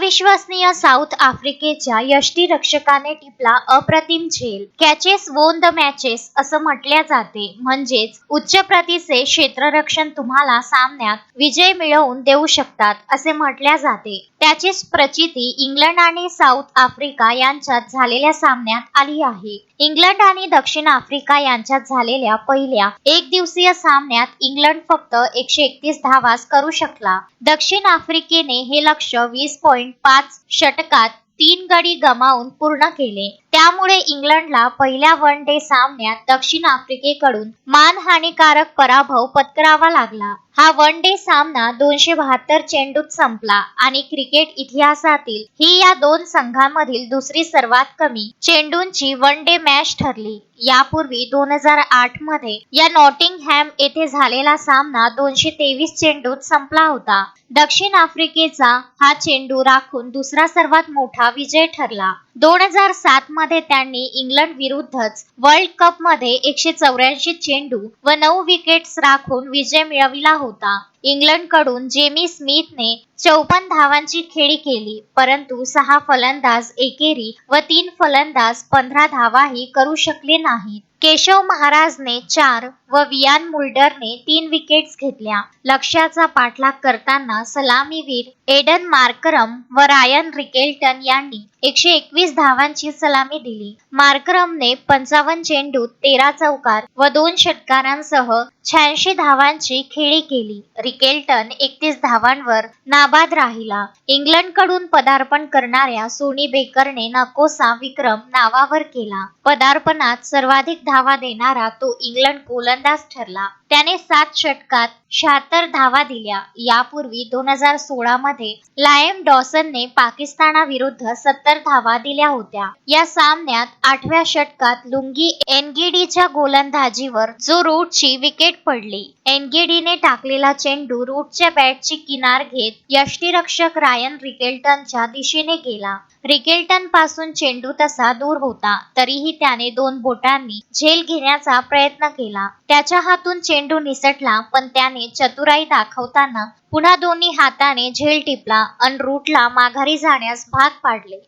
अविश्वसनीय साऊथ आफ्रिकेच्या यष्टीरक्षकाने टिपला अप्रतिम झेल. कॅचेस वोन द मॅचेस असं म्हटल्या जाते. म्हणजेच उच्च प्रतीचे क्षेत्ररक्षण तुम्हाला सामन्यात विजय मिळवून देऊ शकतात असे म्हटल्या जाते. त्याचीच प्रचिती इंग्लंड आणि साऊथ आफ्रिका यांच्यात झालेल्या सामन्यात आली आहे. इंग्लंड आणि दक्षिण आफ्रिका यांच्यात झालेल्या पहिल्या एक दिवसीय सामन्यात इंग्लंड फक्त एकशे एकतीस धावाच करू शकला. दक्षिण आफ्रिकेने हे लक्ष वीस पॉइंट पाच षटकात तीन गडी गमावून पूर्ण केले. त्यामुळे इंग्लंडला पहिल्या वन डे सामन्यात दक्षिण आफ्रिकेकडून मानहानिकारक पराभव पत्करावा लागला. हा वन डे सामना दोनशे बहात्तर चेंडूत संपला आणि क्रिकेट इतिहासातील ही या दोन संघांमधील दुसरी सर्वात कमी चेंडूंची वन डे मॅच ठरली. यापूर्वी दोन हजार आठमध्ये या नॉटिंगहॅम येथे झालेला सामना दोनशे तेवीस चेंडूत संपला होता. दक्षिण आफ्रिकेचा हा चेंडू राखून दुसरा सर्वात मोठा विजय ठरला. दोन हजार सात मध्ये त्यांनी इंग्लंड विरुद्धच वर्ल्ड कपमध्ये एकशे चौऱ्याऐंशी चेंडू व नऊ विकेट्स राखून विजय मिळविला होता. इंग्लंडकडून जेमी स्मिथने चौपन्न धावांची खेळी केली परंतु सहा फलंदाज एकेरी व तीन फलंदाज पंधरा धावाही करू शकले नाहीत केशव महाराजने चार व वियान मुल्डरने तीन विकेट्स घेतल्या. लक्ष्याचा पाठलाग करताना सलामीवीर एडन मार्करम व रायन रिकेल्टन यांनी एकशे एकवीस धावांची सलामी दिली. मार्करमने पंचावन्न चेंडूत तेरा चौकार व दोन षटकारांसह शहाऐंशी धावांची खेळी केली. रिकेल्टन एकतीस धावांवर नाबाद राहिला. इंग्लंडकडून पदार्पण करणाऱ्या सोनी बेकरने नकोसा विक्रम नावावर केला. पदार्पणात सर्वाधिक धावा देणारा तो इंग्लंड गोलंदाज ठरला. त्याने सात षटकात शहात्तर धावा दिल्या. यापूर्वी दोन हजार सोळा मध्ये लायम डॉसनने पाकिस्तानाविरुद्ध सत्तर धावा दिल्या होत्या. या सामन्यात आठव्या षटकात लुंगी एनगिडीच्या गोलंदाजीवर जो रूटची विकेट विकेट पडली. एनगेडीने टाकलेला चेंडू रूटच्या बॅटची किनार घेत यष्टीरक्षक रायन रिकेल्टनच्या दिशेने गेला. रिकेल्टनपासून चेंडू तसा दूर होता तरीही त्याने दोन बोटांनी झेल घेण्याचा प्रयत्न केला. त्याच्या हातून चेंडू निसटला पण त्याने चतुराई दाखवताना पुन्हा दोन्ही हाताने झेल टिपला अन रूटला माघारी जाण्यास भाग पाडले.